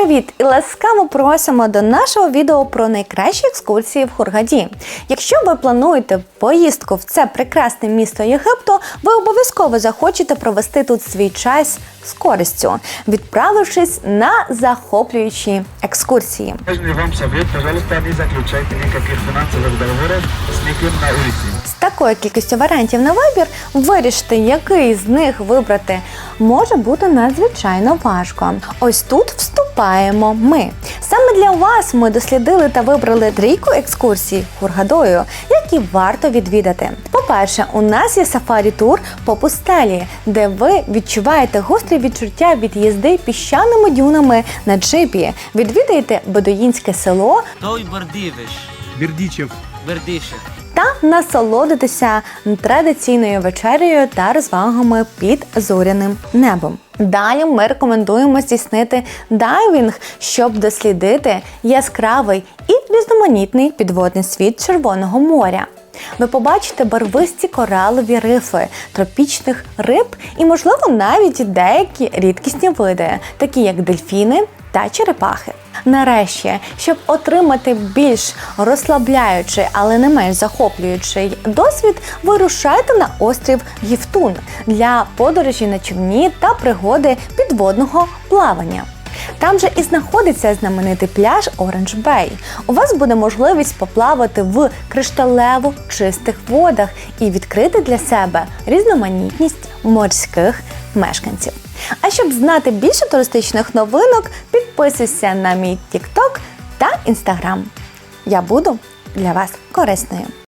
Привіт і ласкаво просимо до нашого відео про найкращі екскурсії в Хургаді. Якщо ви плануєте поїздку в це прекрасне місто Єгипту, ви обов'язково захочете провести тут свій час з користю, відправившись на захоплюючі екскурсії. З такою кількістю варіантів на вибір вирішити, який з них вибрати, може бути надзвичайно важко. Ось тут вступаємо ми. Саме для вас ми дослідили та вибрали трійку екскурсій Хургадою, які варто відвідати. По-перше, у нас є сафарі-тур по пустелі, де ви відчуваєте гострі відчуття від їзди піщаними дюнами на джипі. Відвідаєте бедуїнське село Той Бердівиш, Бердичев. Бердише. Та насолодитися традиційною вечерею та розвагами під зоряним небом. Далі ми рекомендуємо здійснити дайвінг, щоб дослідити яскравий і різноманітний підводний світ Червоного моря. Ви побачите барвисті коралові рифи, тропічних риб і, можливо, навіть деякі рідкісні види, такі як дельфіни та черепахи. Нарешті, щоб отримати більш розслабляючий, але не менш захоплюючий досвід, вирушайте на острів Євтун для подорожі на човні та пригоди підводного плавання. Там же і знаходиться знаменитий пляж Оранж Бей. У вас буде можливість поплавати в кришталево чистих водах і відкрити для себе різноманітність морських мешканців. А щоб знати більше туристичних новинок, підписуйся на мій TikTok та Instagram. Я буду для вас корисною.